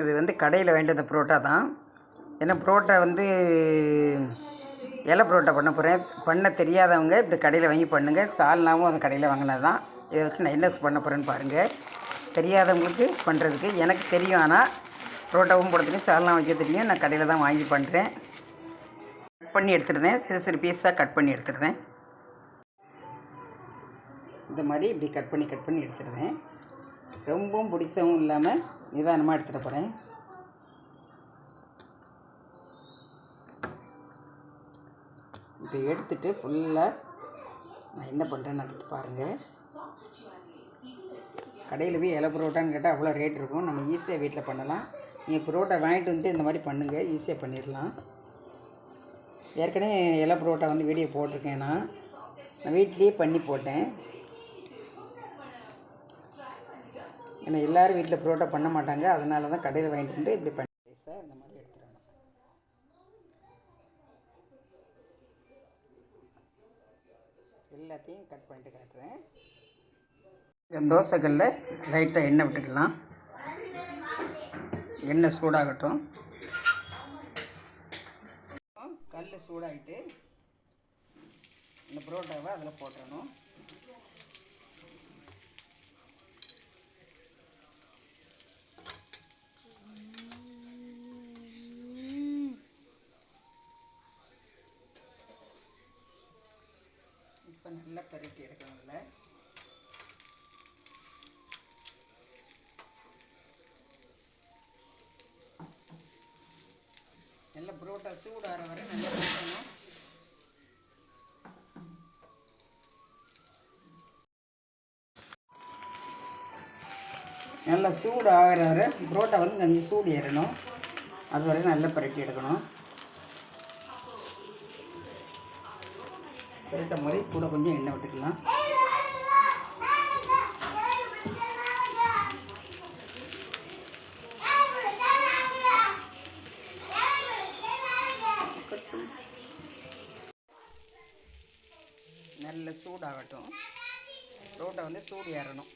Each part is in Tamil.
இது வந்து கடையில் வேண்டியது புரோட்டா தான். ஏன்னா புரோட்டா வந்து இலை புரோட்டா பண்ண போகிறேன் பண்ண தெரியாதவங்க இப்படி கடையில் வாங்கி பண்ணுங்கள் சால்னாவும் அந்த கடையில் வாங்கினது தான். இதை வச்சு நான் என்ன பண்ண போகிறேன்னு பாருங்கள் தெரியாதவங்களுக்கு பண்ணுறதுக்கு எனக்கு தெரியும். ஆனால் புரோட்டாவும் போடுறதுக்கு சால்னா வைக்க தெரியும். நான் கடையில் தான் வாங்கி பண்ணுறேன் கட் பண்ணி எடுத்துருந்தேன். சிறு சிறு பீஸாக கட் பண்ணி எடுத்துருந்தேன். இந்த மாதிரி இப்படி கட் பண்ணி கட் பண்ணி எடுத்துருந்தேன். ரொம்பவும் பிடிச்சவும் இல்லாமல் நிதானமாக எடுத்துகிட்டு போகிறேன் இப்போ எடுத்துட்டு ஃபுல்லாக நான் என்ன பண்ணுறேன்னு அதுக்கு பாருங்கள் கடையில் போய் இலை புரோட்டான்னு கேட்டால் அவ்வளோ ரேட் இருக்கும். நம்ம ஈஸியாக வீட்டில் பண்ணலாம். நீங்கள் புரோட்டா வாங்கிட்டு வந்து இந்த மாதிரி பண்ணுங்கள் ஈஸியாக பண்ணிடலாம் ஏற்கனவே இலை புரோட்டா வந்து வீடியோ போட்டிருக்கேன் நான். நான் வீட்லேயே பண்ணி போட்டேன். ஏன்னா எல்லோரும் வீட்டில் புரோட்டா பண்ண மாட்டாங்க. அதனால தான் கடையில் வாங்கிட்டு வந்து இப்படி பண்ணி சார் இந்த மாதிரி எடுத்துடணும் எல்லாத்தையும் கட் பண்ணிட்டு காட்டுறேன் இந்த தோசைக்கல்லில் லைட்டாக எண்ணெய் விட்டுக்கலாம். எண்ணெய் சூடாகட்டும். கல் சூடாகிட்டு இந்த புரோட்டாவை அதில் போட்டுறணும் இப்போ நல்லா பரட்டி எடுக்கணும்ல. நல்லா புரோட்டா சூடாகிற வரை நல்லா வைக்கணும் நல்லா சூடு ஆகிற வரை புரோட்டா வந்து கொஞ்சம் சூடு ஏறணும். அது வரை நல்லா பரட்டி எடுக்கணும். பரட்ட மாதிரி கூட கொஞ்சம் எண்ணெய் விட்டுக்கலாம். நல்ல சூடாகட்டும். ரோட்டை வந்து சூடு ஏறணும்.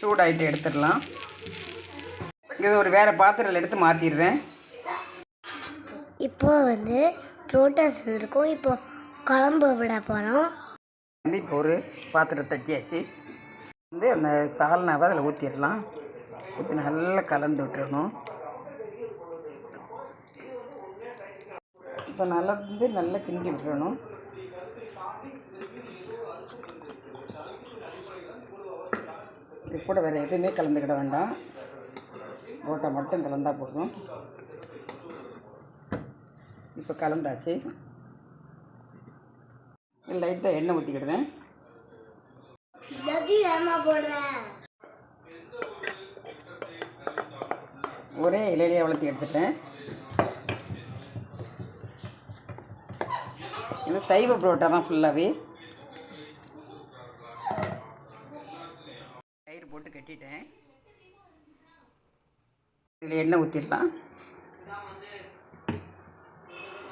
சூடாயிட்டு எடுத்துடலாம். இது ஒரு வேறு பாத்திரத்தில் எடுத்து மாற்றிடுறேன் இப்போ வந்து ரோட்டாஸ் செஞ்சுருக்கோம் இப்போ குழம்பு விட போகிறோம் வந்து இப்போ ஒரு பாத்திரம் தட்டியாச்சு. வந்து அந்த சால்னாவை அதில் ஊற்றிடலாம் ஊற்றி நல்லா கலந்து விட்டுறணும். இப்போ நல்லா வந்து நல்லா கிண்டி விட்டுறணும். இது கூட வேறு எதுவுமே கலந்துக்கிட வேண்டாம். ரோட்டை மட்டும் கலந்தால் போதும். இப்போ கலந்தாச்சு லைட்டாக எண்ணெய் ஊற்றிக்கிடுவேன் ஒரே இலையிலேயே வளர்த்தி எடுத்துட்டேன். இது சைவ புரோட்டா தான் ஃபுல்லாகவே தயிர் போட்டு கட்டிட்டேன். இதில் எண்ணெய் ஊற்றிடலாம்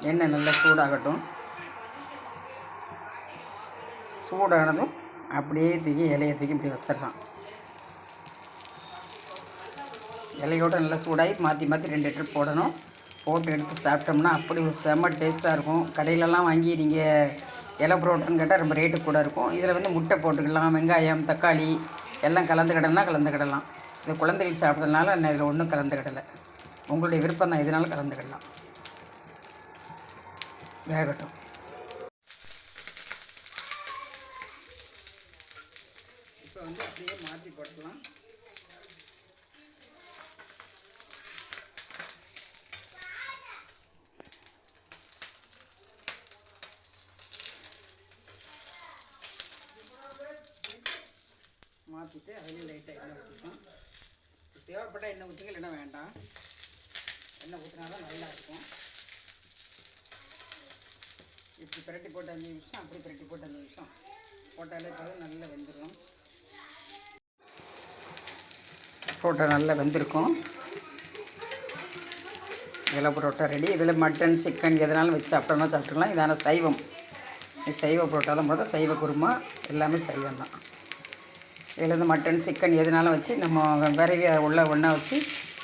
எண்ணெய் நல்லா சூடாகட்டும். சூடானதும் அப்படியே தூக்கி இலையை தூக்கி இப்படி வச்சிடலாம். இலையோட நல்லா சூடாகி மாற்றி மாற்றி ரெண்டு லிட்டர் போடணும். போட்டு எடுத்து சாப்பிட்டோம்னா அப்படி ஒரு செம்ம டேஸ்ட்டாக இருக்கும். கடையிலலாம் வாங்கி நீங்கள் இலை புரோட்டோன்னு கேட்டால் ரொம்ப ரேட்டு கூட இருக்கும். இதில் வந்து முட்டை போட்டுக்கலாம் வெங்காயம் தக்காளி எல்லாம் கலந்துக்கிடலாம் கலந்துக்கிடலாம். இது குழந்தைகள் சாப்பிட்றதுனால நான் இதில் ஒன்றும் கலந்துக்கிடலை. உங்களுடைய விருப்பம் தான் இதனால கலந்துக்கிடலாம். வேகட்டும் இப்போ வந்து அப்படியே மாற்றி போட்டுக்கலாம் மாற்றிட்டு அதுலேயும் லைட்டாக எண்ணெய் ஊற்றிக்கலாம் தேவைப்பட்ட எண்ணெய் ஊற்றுங்க இல்லைன்னா வேண்டாம் எண்ணெய் ஊற்றினா தான் நல்லா இருக்கும் இப்படி பிரட்டி போட்டு அஞ்சு நிமிஷம் அப்படி பிரட்டி போட்டு அஞ்சு நிமிஷம். போட்டாலே போதும் நல்லா வெந்துடும் புரோட்டா நல்லா வெந்திருக்கும். இதில் புரோட்டா ரெடி இதில் மட்டன் சிக்கன் எதனாலும் வச்சு சாப்பிட்டோம்னா சாப்பிட்டுக்கலாம். இதான சைவம். இது சைவ புரோட்டா தான் சைவ குருமா. எல்லாமே சைவம் தான். இதில் வந்து மட்டன் சிக்கன் எதுனாலும் வச்சு நம்ம விறகு உள்ள ஒன்றா வச்சு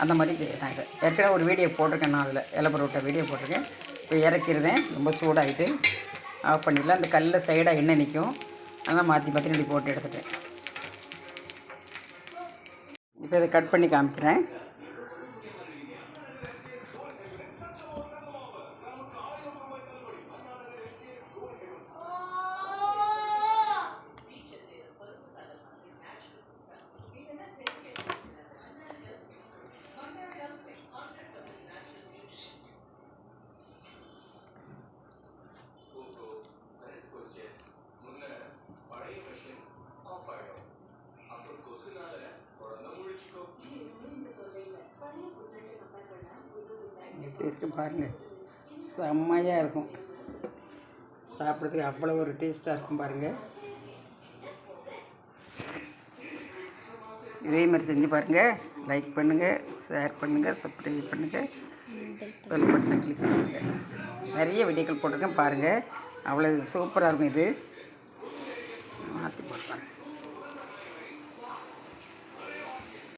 அந்த மாதிரி செய்யலாம் இதை. ஏற்கனவே ஒரு வீடியோ போட்டிருக்கேன் நான் அதில். இலை பரோட்டா வீடியோ போட்டிருக்கேன். இப்போ இறக்கிருந்தேன் ரொம்ப சூடாகிட்டு ஆஃப் பண்ணிடலாம் அந்த கல்லில் சைடாக எண்ணெய் நிற்கும். அதெல்லாம் மாற்றி மாற்றி இப்படி போட்டு எடுத்துட்டேன். இப்போ இதை கட் பண்ணி காமிக்கிறேன். எப்படி இருக்கு பாருங்கள் செம்மையாக இருக்கும். சாப்பிட்றதுக்கு அவ்வளோ ஒரு டேஸ்ட்டாக இருக்கும் பாருங்கள் இதே மாதிரி செஞ்சு பாருங்கள் லைக் பண்ணுங்கள் ஷேர் பண்ணுங்கள் சப்ஸ்கிரைப் பண்ணுங்கள் பெல் பட்டனை கிளிக் பண்ணுங்கள் நிறைய வீடியோக்கள் போட்டிருக்கேன் பாருங்கள் அவ்வளோ சூப்பராக இருக்கும் இது.